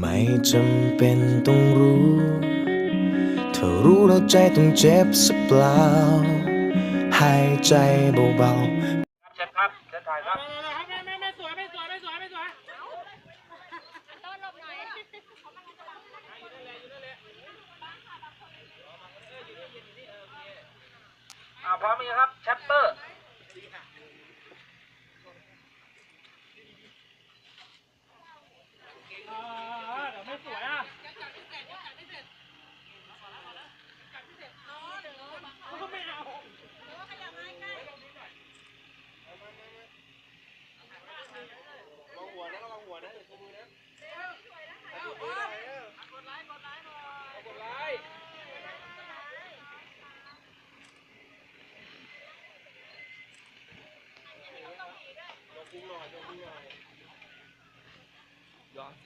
ไม่จำเป็นต้องรู้ถ้ารู้แล้วใจต้องเจ็บสักเปล่า หายใจเบาๆครับเชฟครับเชฟถ่ายครับไม่ไม่ไม่สวยไม่สวยไม่สวยไม่สวยอ่าพร้อมไหมครับแชปเปอร์ don't be lying. Y'all.